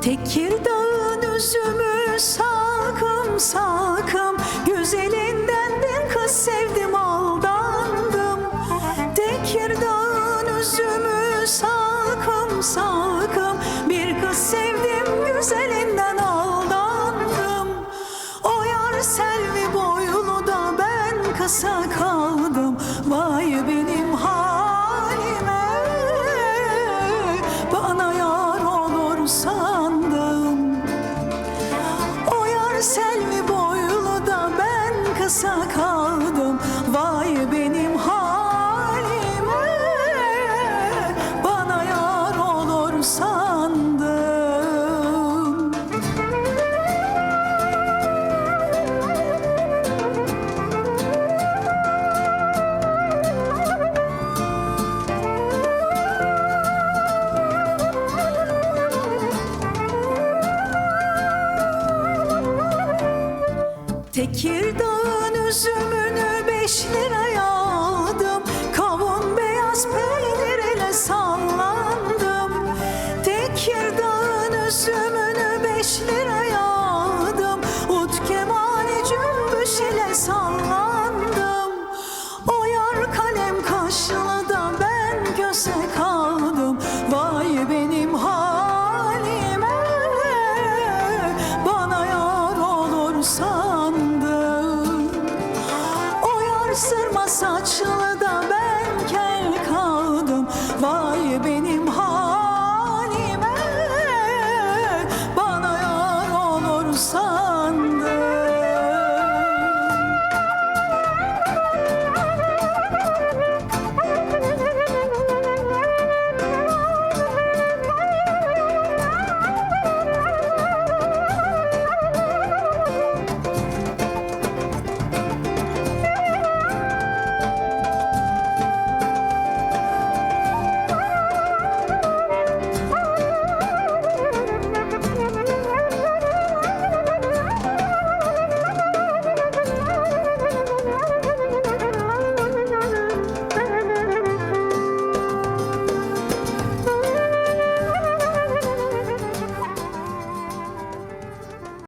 Tekirdağ'ın üzümü sakım sakım Güzelinden de kız sevdim aldandım. Tekirdağ'ın üzümü sakım sakım Bir kız sevdim güzelinden aldandım. O yar selvi boyunu da ben kısa kaldım. Tekirdağ'ın üzümünü beş liraya